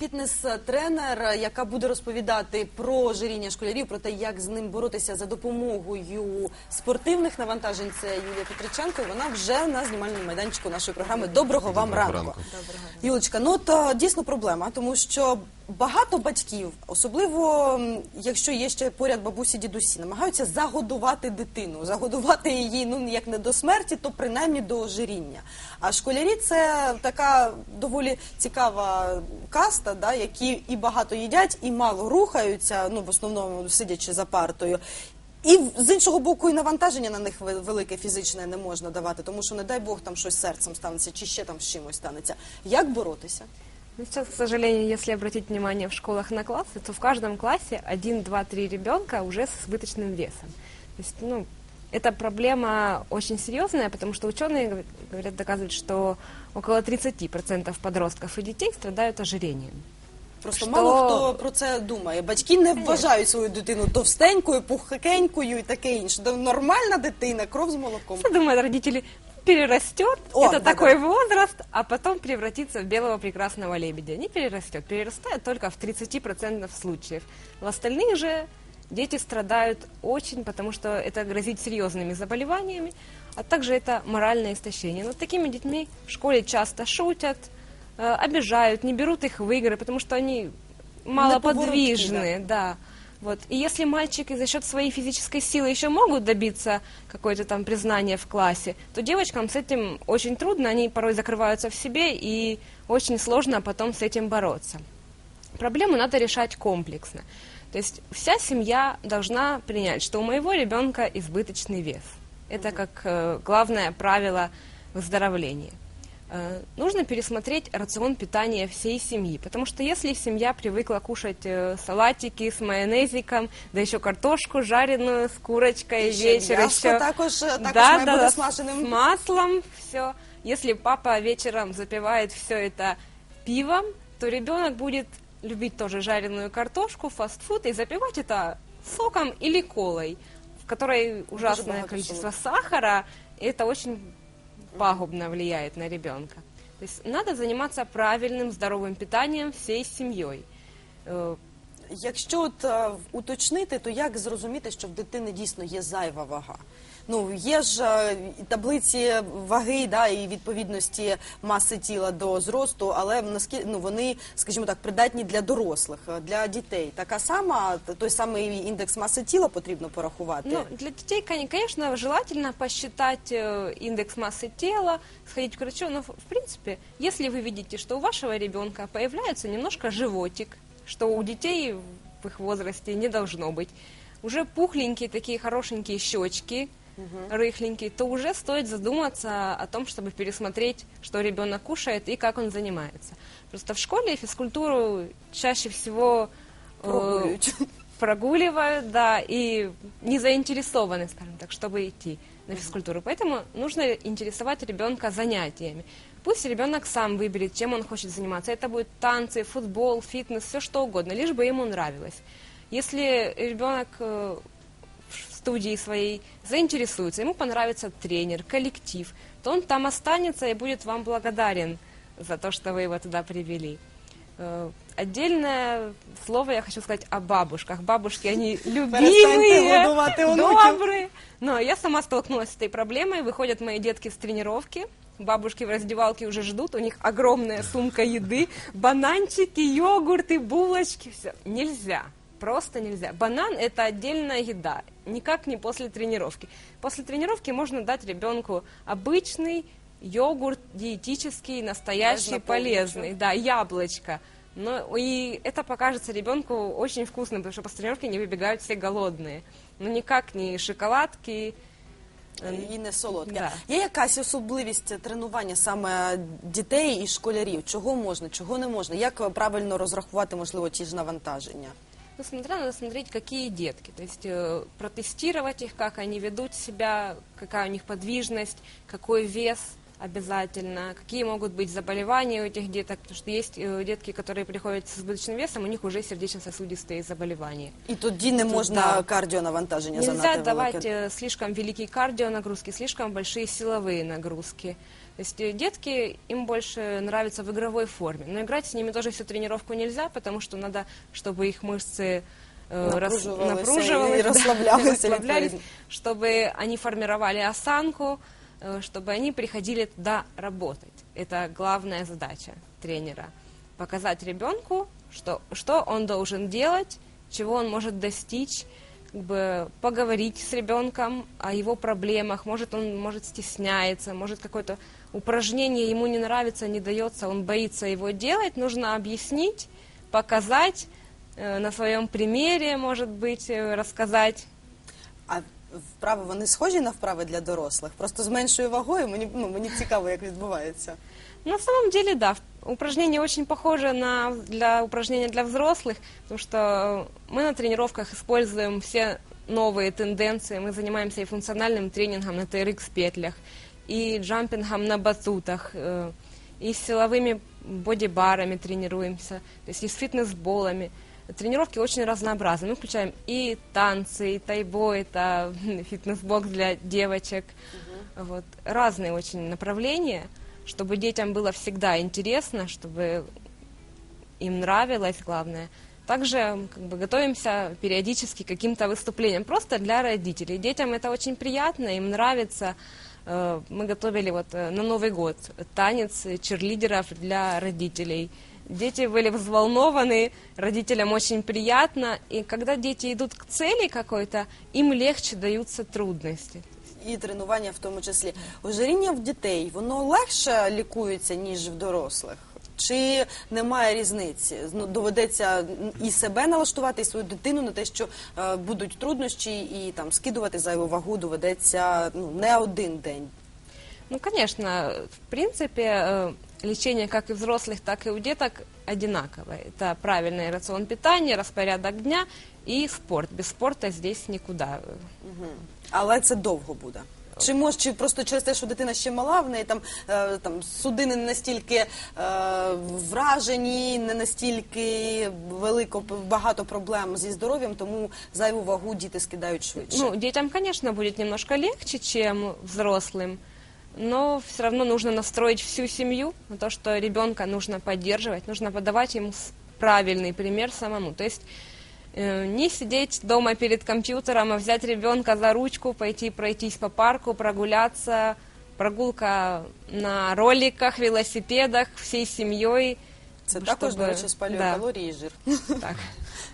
фітнес-тренер, яка буде розповідати про жиріння школярів, про те, як з ним боротися за допомогою спортивних навантажень. Це Юлія Петриченко. Вона вже на знімальному майданчику нашої програми. Доброго вам Доброго ранку. ранку. Юлечка, ну то дійсно проблема, тому що багато батьків, особливо якщо є ще поряд бабусі дідусі, намагаються загодувати дитину, загодувати її ну як не до смерті, то принаймні до ожиріння. А школярі це така доволі цікава каста, да, які і багато їдять, і мало рухаються, ну в основному сидячи за партою. І з іншого боку, і навантаження на них ве- велике фізичне не можна давати, тому що не дай Бог там щось серцем станеться, чи ще там з чимось станеться. Як боротися? Ну, сейчас, к сожалению, если обратить внимание в школах на классы, то в каждом классе один, два, три ребенка уже с избыточным весом. То есть, ну, эта проблема очень серьезная, потому что ученые говорят- говорят, доказывают, что около 30% подростков и детей страдают ожирением. Просто Що- мало хто про це думає. Батьки не вважають свою дитину товстенькою, пухкенькою і таке інше. Да Нормальна дитина, кров з молоком. Что думают родители? Перерастет, О, это да-да. такой возраст, а потом превратится в белого прекрасного лебедя. Не перерастет, перерастает только в 30% случаев. В остальных же дети страдают очень, потому что это грозит серьезными заболеваниями, а также это моральное истощение. Над такими детьми в школе часто шутят, э, обижают, не берут их в игры, потому что они малоподвижны, да. Вот. И если мальчики за счет своей физической силы еще могут добиться какое-то там признания в классе, то девочкам с этим очень трудно, они порой закрываются в себе, и очень сложно потом с этим бороться. Проблему надо решать комплексно. То есть вся семья должна принять, что у моего ребенка избыточный вес. Это как э, главное правило выздоровления. Э, нужно пересмотреть рацион питания всей семьи, потому что если семья привыкла кушать э, салатики с майонезиком, да еще картошку жареную с курочкой І ще вечер м'ясо еще також, е, також да, да, да, смаженим. с маслом все. Если папа вечером запивает все это пивом, то ребенок будет любить тоже жареную картошку, фастфуд и запивать это соком или колой, в которой ужасное количество сахара, и это очень пагубно влияет на ребенка. То есть надо заниматься правильным здоровым питанием всей семьей. Э, Якщо от е, уточнити, то як зрозуміти, що в дитини дійсно є зайва вага? Ну є ж е, і таблиці ваги, да, і відповідності маси тіла до зросту, але наскільки ну вони, скажімо так, придатні для дорослих, е, для дітей. Така сама т- той самий індекс маси тіла потрібно порахувати. Ну, для детей, кон- конечно, желательно посчитать э, индекс массы тела, сходить к врачу, но, в в принципе, если вы видите, что у вашего ребенка появляется немножко животик, что у детей в их возрасте не должно быть, уже пухленькие такие хорошенькие щечки, рыхленькие, то уже стоит задуматься о том, чтобы пересмотреть, что ребенок кушает и как он занимается. Просто в школе физкультуру чаще всего э, прогуливают, да, и не заинтересованы, скажем так, чтобы идти на физкультуру. Поэтому нужно интересовать ребенка занятиями. Пусть ребенок сам выберет, чем он хочет заниматься. Это будет танцы, футбол, фитнес, все что угодно, лишь бы ему нравилось. Если ребенок э, в студии своей заинтересуется, ему понравится тренер, коллектив, то он там останется и будет вам благодарен за то, что вы его туда привели. Э, Отдельное слово я хочу сказать о бабушках. Бабушки, они любимые, онуків. добрые. Но я сама столкнулась с этой проблемой. Выходят мои детки с тренировки, бабушки в раздевалке уже ждут, у них огромная сумка еды, бананчики, йогурты, булочки, все. Нельзя. Просто нельзя. Банан – это отдельная еда, никак не после тренировки. После тренировки можно дать ребенку обычный йогурт, диетический, настоящий, Можно полезный. Да, яблочко. Но и это покажется ребенку очень вкусным, потому что после тренировки не выбегают все голодные. Но никак не шоколадки. э, І не солодке. Да. Є якась особливість тренування саме дітей і школярів? Чого можна, чого не можна? Як правильно розрахувати, можливо, ті ж навантаження? Ну, смотря, надо смотреть, какие детки. То есть э, протестировать их, как они ведут себя, какая у них подвижность, какой вес обязательно, какие могут быть заболевания у этих деток, потому что есть э, детки, которые приходят с избыточным весом, у них уже сердечно-сосудистые заболевания. І тоді не можна Да. кардіонавантаження Нельзя занадто давать велике. э, слишком великие кардионагрузки, слишком большие силовые нагрузки. То То есть э, детки, им больше нравится в игровой форме. Но играть с ними тоже всю тренировку нельзя, потому что надо, чтобы их мышцы э, рас- Напруживалися напруживались, и да, расслаблялись расслаблялись, відповідно. чтобы они формировали осанку, э, чтобы они приходили туда работать. Это главная задача тренера. Показать ребенку, что, что он должен делать, чего он может достичь, как бы поговорить с ребенком о его проблемах. Может, он может стесняется, может какое-то упражнение ему не нравится, не дается, он боится его делать. Нужно объяснить, показать э, на своем примере, может быть, э, рассказать. А вправи вони схожі на вправи для дорослих? Просто з меншою вагою. Мені ну мені цікаво, як відбувається. На самом деле, да, упражнение очень похоже на для упражнения для взрослых, потому что мы на тренировках используем все новые тенденции. Мы занимаемся и функциональным тренингом на TRX-петлях, и джампингом на батутах, э, и с силовыми бодибарами тренируемся, то есть и с фитнес-болами. Тренировки очень разнообразны. Мы включаем и танцы, и тайбо, это фитнес-бокс для девочек. Вот. Разные очень направления, чтобы детям было всегда интересно, чтобы им нравилось, главное. Также как бы, готовимся периодически к каким-то выступлениям, просто для родителей. Детям это очень приятно, им нравится. Э, Мы готовили вот э, на Новый год танец черлидеров для родителей. Дети были взволнованы, родителям очень приятно. И когда дети идут к цели какой-то, им легче даются трудности. І тренування в тому числі. Ожиріння в дітей воно легше лікується, ніж в дорослих. Чи немає різниці? Ну, доведеться і себе налаштувати, і свою дитину на те, що е, будуть труднощі, і там скидувати зайву вагу доведеться ну не один день. Ну, конечно, в принципе, э, лечение как и взрослых, так и у деток одинаковое. Это правильный рацион питания, распорядок дня и спорт. Без спорта здесь никуда. Але це довго буде. Чи може, чи просто через те, що дитина ще мала, в неї там, е, там судини не настільки е, вражені, не настільки велико багато проблем зі здоров'ям, тому зайву вагу діти скидають швидше. Ну, детям, конечно, будет немножко легче, чем взрослым, но все равно нужно настроить всю семью на то, что ребенка нужно поддерживать, нужно подавать ему с- правильный пример самому. То есть э, не сидеть дома перед компьютером, а взять ребенка за ручку, пойти пройтись по парку, прогуляться, прогулка на роликах, велосипедах всей семьей. Це також, до чтобы- речі, спалює да, калорії і жир. так.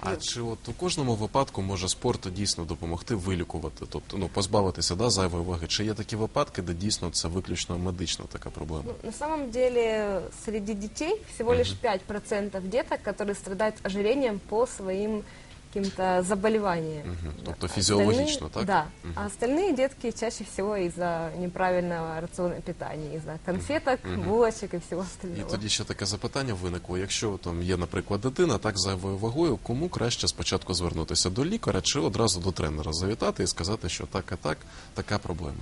А чи от у кожному випадку може спорт дійсно допомогти вилікувати, тобто ну позбавитися да, зайвої ваги? Чи є такі випадки, де дійсно це виключно медична така проблема? Ну, на самом деле среди детей всего лишь 5% деток, которые страдают ожирением по своим каким-то заболеваниям. Мгм. Да. Тобто Остальные- фізіологічно, так? Да. А остальные детки чаще всего из-за неправильного рациона питания, из-за конфеток, булочек и всего І остального. тоді ще таке запитання виникло. Якщо там є, наприклад, дитина так зайвою вагою, кому краще спочатку звернутися до лікаря чи одразу до тренера завітати і сказати, що так і так, така проблема?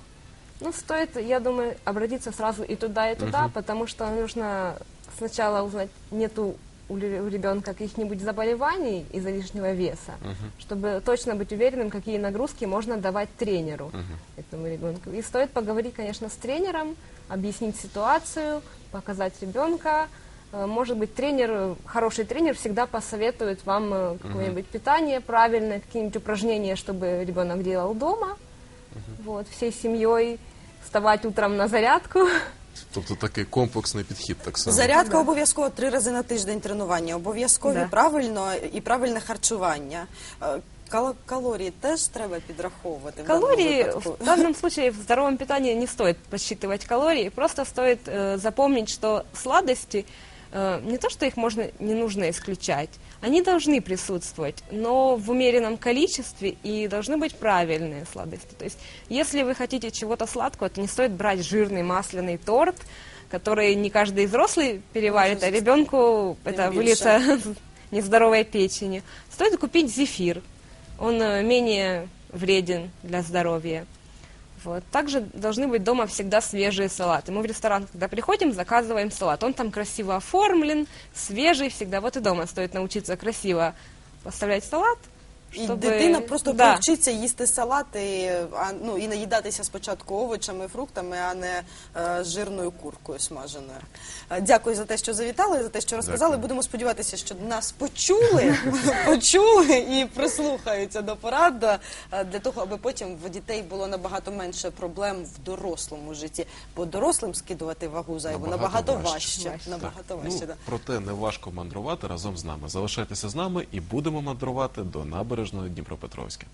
Ну, стоит, я думаю, обратиться сразу и туда, и туда, потому что нужно сначала узнать, нету у ребенка каких-нибудь заболеваний из-за лишнего веса, чтобы точно быть уверенным, какие нагрузки можно давать тренеру этому ребенку. И стоит поговорить, конечно, с тренером, объяснить ситуацию, показать ребенка. Э, Может быть, тренер, э, хороший тренер всегда посоветует вам э, какое-нибудь питание правильное, какие-нибудь упражнения, чтобы ребенок делал дома вот, всей семьей, вставать утром на зарядку. Тобто такий комплексний підхід так само. Зарядка обов'язково три рази на тиждень тренування, обов'язкові Да. правильно і правильне харчування. Е, кал- Калорії теж треба підраховувати. в даному Калории випадку. в данном случае в здоровом питании не стоит подсчитывать калории, просто стоит э, запомнить, что сладости э, не то, что их можно не нужно исключать, они должны присутствовать, но в умеренном количестве и должны быть правильные сладости. То есть, если вы хотите чего-то сладкого, то не стоит брать жирный масляный торт, который не каждый взрослый переварит, а ребенку это выльется нездоровой печени. Стоит купить зефир. Он э, менее вреден для здоровья. Вот. Также должны быть дома всегда свежие салаты. Мы в ресторан, когда приходим, заказываем салат. Он там красиво оформлен, свежий всегда. Вот и дома стоит научиться красиво поставлять салат, І Щоб- дитина просто Да. привчиться їсти салати, а ну і наїдатися спочатку овочами, фруктами, а не е, жирною куркою смаженою. Е, Дякую за те, що завітали, за те, що розказали. Дякую. Будемо сподіватися, що нас почули, почули і прислухаються до порад е, для того, аби потім в дітей було набагато менше проблем в дорослому житті. Бо дорослим скидувати вагу зайву Набагато набагато, важче. важче. Набагато важче. Ну, да. проте не важко мандрувати разом з нами. Залишайтеся з нами і будемо мандрувати до набережної Дніпропетровська.